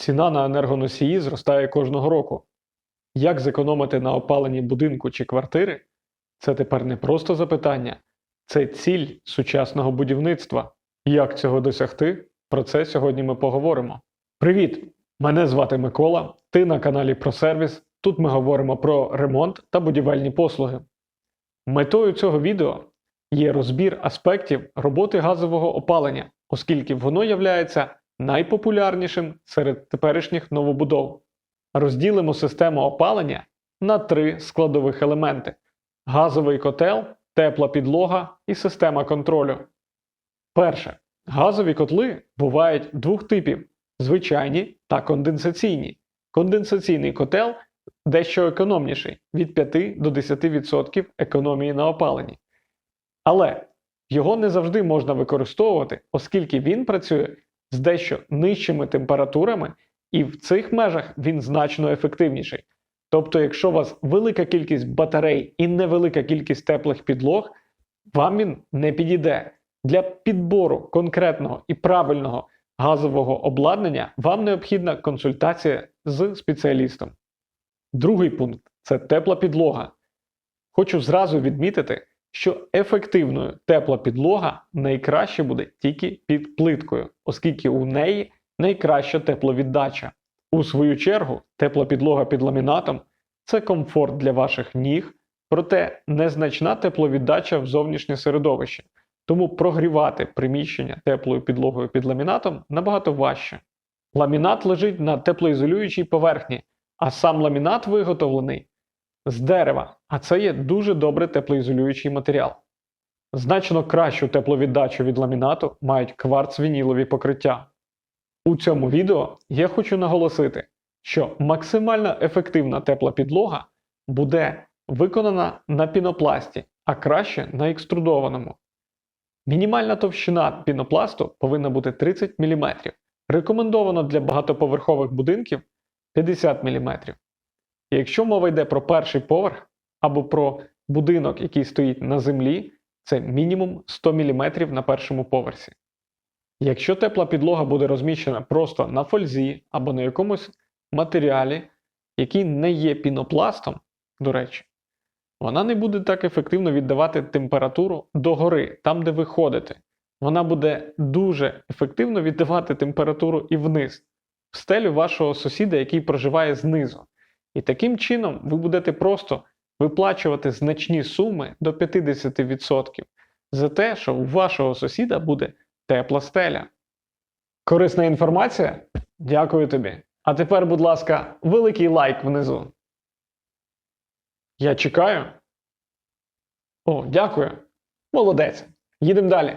Ціна на енергоносії зростає кожного року. Як зекономити на опаленні будинку чи квартири? Це тепер не просто запитання, це ціль сучасного будівництва. Як цього досягти? Про це сьогодні ми поговоримо. Привіт! Мене звати Микола. Ти на каналі ProService. Тут ми говоримо про ремонт та будівельні послуги. Метою цього відео є розбір аспектів роботи газового опалення, оскільки воно являється найпопулярнішим серед теперішніх новобудов. Розділимо систему опалення на три складових елементи: газовий котел, тепла підлога і система контролю. Перше. Газові котли бувають двох типів: звичайні та конденсаційні. Конденсаційний котел дещо економніший від 5 до 10% економії на опаленні. Але його не завжди можна використовувати, оскільки він працює з дещо нижчими температурами, і в цих межах він значно ефективніший. Тобто, якщо у вас велика кількість батарей і невелика кількість теплих підлог, вам він не підійде. Для підбору конкретного і правильного газового обладнання вам необхідна консультація з спеціалістом. Другий пункт це тепла підлога. Хочу зразу відмітити, що ефективною тепла підлога найкраще буде тільки під плиткою, оскільки у неї найкраща тепловіддача. У свою чергу, тепла підлога під ламінатом це комфорт для ваших ніг, проте незначна тепловіддача в зовнішнє середовище. Тому прогрівати приміщення теплою підлогою під ламінатом набагато важче. Ламінат лежить на теплоізолюючій поверхні, а сам ламінат виготовлений з дерева, а це є дуже добре теплоізолюючий матеріал. Значно кращу тепловіддачу від ламінату мають кварц-вінілові покриття. У цьому відео я хочу наголосити, що максимально ефективна тепла підлога буде виконана на пінопласті, а краще на екструдованому. Мінімальна товщина пінопласту повинна бути 30 мм. Рекомендовано для багатоповерхових будинків 50 мм. Якщо мова йде про перший поверх або про будинок, який стоїть на землі, це мінімум 100 мм на першому поверсі. Якщо тепла підлога буде розміщена просто на фользі або на якомусь матеріалі, який не є пінопластом, до речі, вона не буде так ефективно віддавати температуру догори, там, де ви ходите. Вона буде дуже ефективно віддавати температуру і вниз, в стелю вашого сусіда, який проживає знизу. І таким чином ви будете просто виплачувати значні суми до 50% за те, що у вашого сусіда буде тепла стеля. Корисна інформація? Дякую тобі. А тепер, будь ласка, великий лайк внизу. Я чекаю. О, дякую. Молодець. Їдемо далі.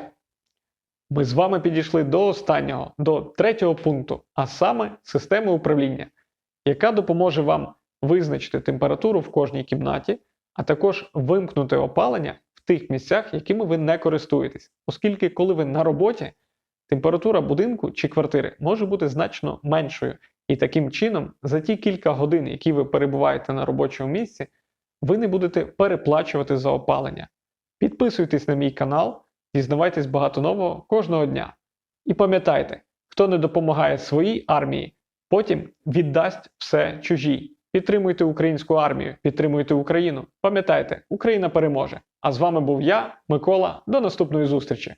Ми з вами підійшли до останнього, до третього пункту, а саме системи управління, яка допоможе вам визначити температуру в кожній кімнаті, а також вимкнути опалення в тих місцях, якими ви не користуєтесь. Оскільки, коли ви на роботі, температура будинку чи квартири може бути значно меншою, і таким чином, за ті кілька годин, які ви перебуваєте на робочому місці, ви не будете переплачувати за опалення. Підписуйтесь на мій канал, дізнавайтесь багато нового кожного дня. І пам'ятайте, хто не допомагає своїй армії, потім віддасть все чужій. Підтримуйте українську армію, підтримуйте Україну. Пам'ятайте, Україна переможе. А з вами був я, Микола. До наступної зустрічі!